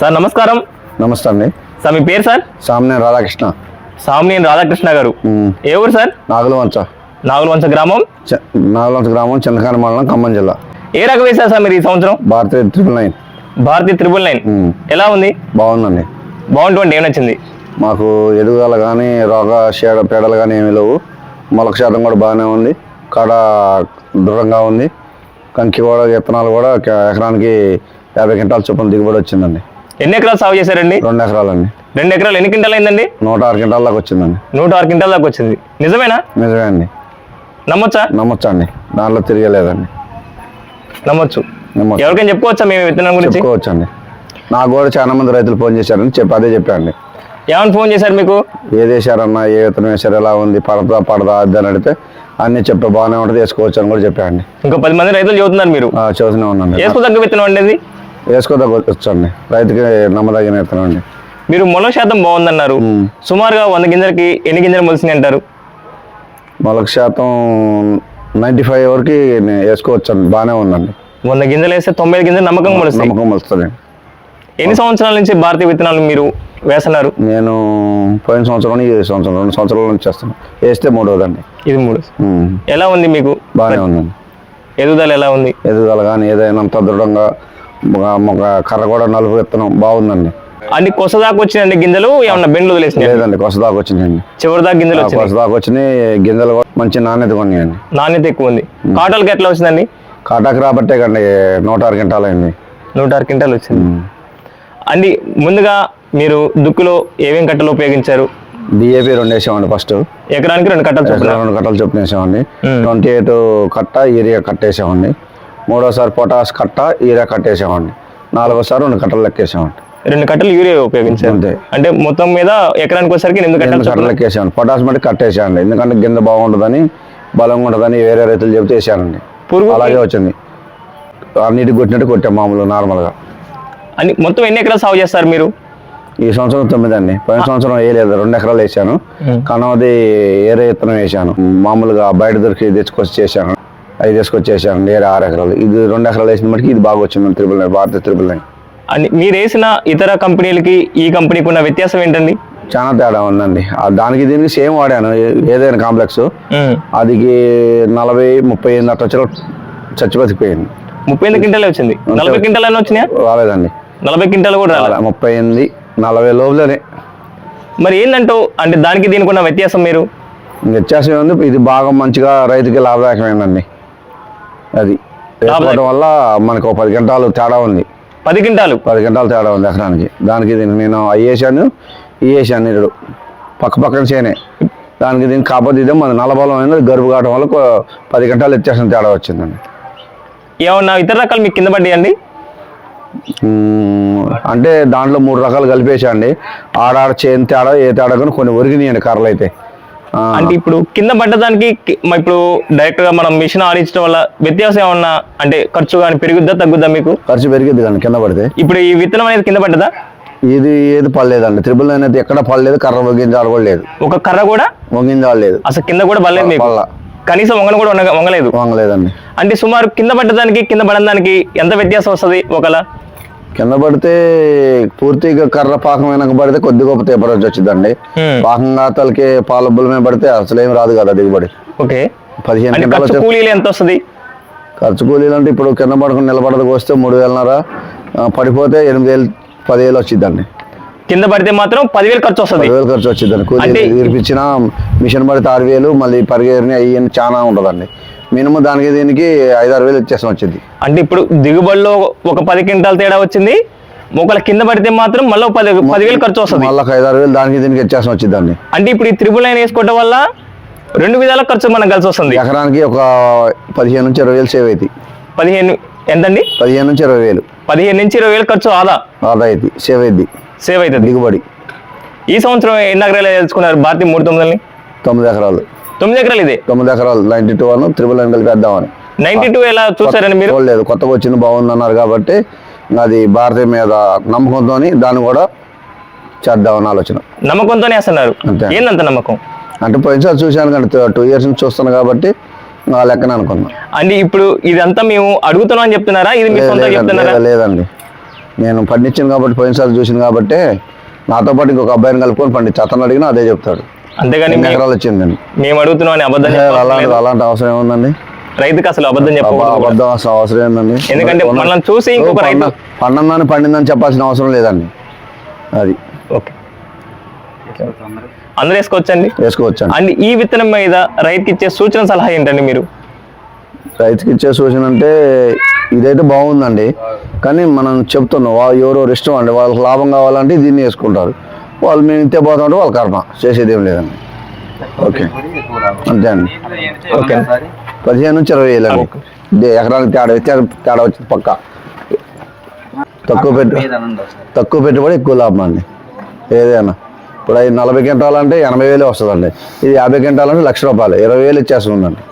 Sir నమస్కారం. నమస్తే అండి. సార్ మీ పేరు సార్? సామ్నే రాధాకృష్ణ. సామినేని రాధాకృష్ణ గారు. ఏ ఊరు సార్? నాగులవంచ. నాగులవంచ గ్రామం? నాగులవంచ గ్రామం చంద్రకాని మండలం ఖమ్మం జిల్లా. ఏ రకం వేశారు సార్ మీరు ఈ సంవత్సరం? Bharatiya triple nine. Bharatiya triple nine. ఎలా ఉంది? బాగుందండి. బాగుంటుంది ఏం నచ్చింది? మాకు ఎదుగుదల కానీ రోగ షేడ పేడలు కానీ ఏమీ లేవు. మొలక శాతం కూడా బాగానే ఉంది. కాడ దృఢంగా ఉంది. కంకి కూడా విత్తనాలు కూడా ఎకరానికి యాభై క్వింటాల చొప్పున దిగుబడి వచ్చిందండి. ఎన్ని ఎకరాలు సాగు చేశారండి? రెండు ఎకరాలండి. రెండు ఎకరాలు ఎన్ని క్వింటాలు అయిందండి నూట ఆరు క్వింటాల దాకా వచ్చిందండి. నూట ఆరు క్వింటాల దాకా వచ్చింది. నిజమేనా? నిజమే అండి. నమ్మొచ్చా? నమ్మొచ్చండి దాంట్లో తిరగలేదండి. నమ్మొచ్చు. నమ్మొచ్చు. ఎవరికైనా చెప్పుకోవచ్చా మేము విత్తనం గురించి? చెప్పుకోవచ్చండి. నాకు కూడా చాలా మంది రైతులు ఫోన్ చేశారని చెప్పి అదే చెప్పండి ఏమని ఫోన్ చేశారు మీకు? ఏది వేసారన్నా ఏ విత్తనం వేసారు ఎలా ఉంది పడతా పడదా అది అని అడిగితే అన్నీ చెప్పి బాగానే ఉంటుంది వేసుకోవచ్చు అని కూడా చెప్పండి ఇంకో పది మంది రైతులు చెబుతున్నారు మీరు. చూస్తూనే ఉన్నాండి వేసుకోదగ్గ విత్తనం అండి వేసుకోదగ్గొచ్చండి రైతుకి నమ్మదగిన విత్తనం అండి. మీరు మొల శాతం బాగుందన్నారు. సుమారుగా వంద గింజలకి ఎన్ని గింజలు మొలిసినాయి అంటారు? మొలక శాతం నైంటీ ఫైవ్ వరకు వేసుకోవచ్చండి. బాగానే ఉందండి. వంద గింజలు వేస్తే తొంభై గింజలు మొలుస్తాయి నమ్మకం వస్తుంది ఎన్ని సంవత్సరాల నుంచి భారతీయ విత్తనాలు మీరు వేస్తున్నారు? నేను పోయిన సంవత్సరం ఈ సంవత్సరం రెండు సంవత్సరాల నుంచి చేస్తాను వేస్తే మూడవదండి ఇది మూడు. ఎలా ఉంది మీకు? బాగానే ఉందండి. ఎదుగుదల ఎలా ఉంది? ఎదుగుదల కానీ ఏదైనా అంత దృఢంగా కర్ర కూడా నలుపు విత్తనం బాగుందండి. అన్ని కొసదాకా వచ్చినాయండి గింజలు? ఏమన్నా బెండ్లు వదిలేసినాయి? లేదండి కొసదాకా వచ్చినాయండి. చివరి దాకా గింజలు కొసదాకా వచ్చినాయి. గింజలు కూడా మంచి నాణ్యత ఉన్నాయండి. నాణ్యత ఎక్కువ ఉంది. కాటల్కి ఎట్లా వచ్చిందండి? కాటాకు రాబట్టే కండి నూట ఆరు గంటలు అయింది. నూట ఆరు క్వింటాలు వచ్చింది. అండి ముందుగా మీరు దుక్కులో ఏమేం కట్టలు ఉపయోగించారు? డిఏపి రెండు వేసామండి ఫస్ట్. ఎకరానికి రెండు కట్టలు రెండు కట్టలు చొప్పున వేసామండి. ట్వంటీ ఎయిట్ కట్ట ఏరియా కట్ట వేసామండి మూడోసారి పొటాస్ కట్ట ఏరియా కట్ట వేసామండి నాలుగోసారి రెండు కట్టలు లెక్కేసామండి రెండు కట్టలు యూరియా ఉపయోగించారు. అంటే మొత్తం మీద ఎకరానికి వచ్చేసరికి ఎనిమిది కట్టలు కట్టలు లెక్కేసామండి పొటాస్ మట్టి కట్టేసామండి ఎందుకంటే గింజ బాగుంటుందని బలంగా ఉంటుందని వేరే రైతులు చెబితే వేసానండి పురుగు అలాగే వచ్చింది. అన్నిటికి కొట్టినట్టు కొట్టాం మామూలు నార్మల్గా. అన్ని మొత్తం ఎన్ని ఎకరాలు సాగు చేస్తారు మీరు? ఈ సంవత్సరం తొమ్మిది అండి పోయిన సంవత్సరం వేయలేదు. రెండు ఎకరాలు వేసాను. కనవది ఏరే విత్తనం వేసాను. మామూలుగా బయట దొరికి తెచ్చుకొచ్చి చేశాను. అవి తీసుకొచ్చి చేశాను ఏరే ఆరు ఎకరాలు. ఇది రెండు ఎకరాలు వేసిన మటుకు ఇది బాగా వచ్చింది. Triple nine Bharatiya triple nine. అని మీరు వేసిన ఇతర కంపెనీలకి ఈ కంపెనీకి ఉన్న వ్యత్యాసం ఏంటండి? చాలా తేడా ఉందండి. దానికి దీనికి సేమ్ వాడాను. ఏదైనా కాంప్లెక్స్. అది నలభై ముప్పై ఎనిమిది అట్లా వచ్చి చచ్చి బతికిపోయింది. ముప్పై ఎనిమిది క్వింటాలే వచ్చింది. నలభై క్వింటాలు అని వచ్చినాయా? రాలేదండి. నలభై క్వింటాలు కూడా రాలేదు ముప్పై ఎనిమిది నలభై లోపలనే. మరి ఏంటంటూ అంటే దానికి దీనికి ఉన్న వ్యత్యాసం మీరు? వ్యత్యాసం ఉంది ఇది బాగా మంచిగా రైతుకి లాభదాయకమైందండి. అది. వేసుకోవడం వల్ల మనకు పది గంటలు తేడా ఉంది. పది క్వింటాలు పది గంటలు తేడా ఉంది ఎకరానికి. దానికి దీనికి నేను అవి వేసాను ఈ వేసాను ఇడు పక్క పక్కన చేయనే దానికి దీనికి కాకపోతే ఇదే మన నలబలం అయింది గరువు కావడం వల్ల పది గంటలు వ్యత్యాసం తేడా వచ్చిందండి. ఏమన్నా ఇతర రకాలు మీకు కింద పడ్డాయండి. అంటే దాంట్లో మూడు రకాలు కలిపేసండి ఆడాడ చేను తేడా ఏ తేడా కానీ కొన్ని ఒరిగినాయండి కర్రలు అయితే అంటే ఇప్పుడు కింద పడ్డదానికి ఇప్పుడు డైరెక్ట్గా మనం మిషన్ ఆడించడం వల్ల వ్యత్యాసం ఏమన్నా అంటే ఖర్చు కానీ పెరుగుద్దా తగ్గుద్దా మీకు? ఖర్చు పెరిగిద్ది కానీ కింద పడితే. ఇప్పుడు ఈ విత్తనం అనేది కింద పడ్డదా? ఇది ఏది పడలేదండి. త్రిబుల్ నైన్ అయితే ఎక్కడ పడలేదు కర్ర వంగింజాలు కూడా లేదు. ఒక కర్ర కూడా వంగింజాలు లేదు. అసలు కింద కూడా పడలేదు మీకు? కనీసం వంగన కూడా వంగ- వంగలేదు? వంగలేదండి. అంటే సుమారు కింద పడ్డదానికి కింద పడడానికి ఎంత వ్యత్యాసం వస్తుంది ఒకలా? కింద పడితే పూర్తిగా కర్ర పాకం వెనక పడితే కొద్ది గొప్ప తేపరొచ్చి వచ్చిందండి. Hmm. పాకంగా తలకి పాల మీద పడితే అసలేం రాదు కదా దిగుబడి. ఓకే. పదిహేను కూలీలు ఎంత వస్తుంది? ఖర్చు కూలీలు అంటే ఇప్పుడు కింద పడుకుని నిలబడకు వస్తే మూడు వేలన్నర పడిపోతే ఎనిమిది వేలు పదివేలు వచ్చిందండి కింద పడితే మాత్రం పదివేలు ఖర్చు వస్తుంది. పదివేలు ఖర్చు వచ్చిందండి కూలీ ఇరిపించిన మిషన్ పడితే ఆరు వేలు మళ్ళీ పరిగెరిని అయ్యి చాలా ఉంటుందండి. మినిమం దానికి దీనికి ఐదు ఆరు వేలు వచ్చేసం వచ్చింది. అంటే ఇప్పుడు దిగుబడిలో ఒక పది క్వింటాల తేడా వచ్చింది. ఒకవేళ కింద పడితే మాత్రం మళ్ళీ పది పదివేలు ఖర్చు వస్తుంది. మళ్ళీ ఐదు ఆరు వేలు దానికి దీనికి వచ్చేసం వచ్చిందండి అంటే ఇప్పుడు ఈ త్రిబుల్ నైన్ వేసుకోవడం వల్ల రెండు విధాల ఖర్చు మనకు కలిసి వస్తుంది. ఎకరానికి ఒక పదిహేను నుంచి ఇరవై వేలు సేవ్ అవుతాయి పదిహేను ఎంతండి? పదిహేను నుంచి ఇరవై వేలు. పదిహేను నుంచి ఇరవై వేలు ఖర్చు ఆదా? ఆదా అవుతుంది సేవ్ అయింది సేవ్ అవుతుంది దిగుబడి. ఈ సంవత్సరం ఎన్ని ఎకరాలు తెలుసుకున్నారు భారతీయ మూడు తొమ్మిదిని తొమ్మిది ఎకరాలు. తొమ్మిది ఎకరాలు ఇదే? తొమ్మిది ఎకరాలు. Ninety two one triple nine కలిపి వేద్దామని. నైన్టీ టూ ఎలా చూసారండి మీరు? చూడలేదు కొత్తగా వచ్చింది బాగుంది అన్నారు కాబట్టి అది భారతీయ మీద నమ్మకంతో దాన్ని కూడా చేద్దామని ఆలోచన. నమ్మకంతోనే వేస్తున్నారు. ఏందంత నమ్మకం? అంటే పోయినసారి చూశాను కానీ టూ ఇయర్స్ నుంచి చూస్తాను కాబట్టి ఆ లెక్కన అనుకున్నా. అంటే ఇప్పుడు ఇదంతా మేము అడుగుతున్నాం అని చెప్తున్నారా? ఇది లేదండి, చెప్తున్నారా? లేదండి. నేను పండించాను కాబట్టి పోయినసారి చూసింది కాబట్టి నాతో పాటు ఇంకొక అబ్బాయిని కలుపుకొని పండించి. అతను అడిగినా అదే చెప్తాడు. అంతేగాని ఎకరాలు వచ్చిందండి మేము అడుగుతున్నాం అని అబద్ధం అలాంటి. అలాంటి అవసరం ఏముందండి? రైతుకి అసలు అబద్ధం చెప్పకూడదు అబద్ధం అసలు అవసరం ఏందండి ఎందుకంటే మనల్ని చూసి ఇంకొక రైతు- పండ- పండిందని పండిందని చెప్పాల్సిన అవసరం లేదండి. అది. ఓకే. అందరూ వేసుకోవచ్చండి? వేసుకోవచ్చండి. అండ్ ఈ విత్తనం మీద రైతుకి ఇచ్చే సూచన సలహా ఏంటండి మీరు? రైతుకి ఇచ్చే సూచన అంటే ఇదైతే బాగుందండి. కానీ మనం చెప్తున్నాం ఎవరెవరు ఇష్టం అండి వాళ్ళకి లాభం కావాలంటే దీన్ని వేసుకుంటారు. వాళ్ళు మేము ఇంతే పోతామంటే వాళ్ళ కర్మ. చేసేది ఏం లేదండి ఓకే. అంతే అండి. ఓకే. పదిహేను నుంచి ఇరవై వేలు అండి. ఎకరానికి తేడా వ్యత్యాస తేడా వచ్చింది పక్క. తక్కువ పెట్టు తక్కువ పెట్టుబడి ఎక్కువ లాభం అండి. ఏదైనా. ఇప్పుడు నలభై గంటలంటే ఎనభై వేలు వస్తుందండి. ఇది యాభై గంటలంటే లక్ష రూపాయలు. ఇరవై వేలు ఇచ్చేస్తుందండి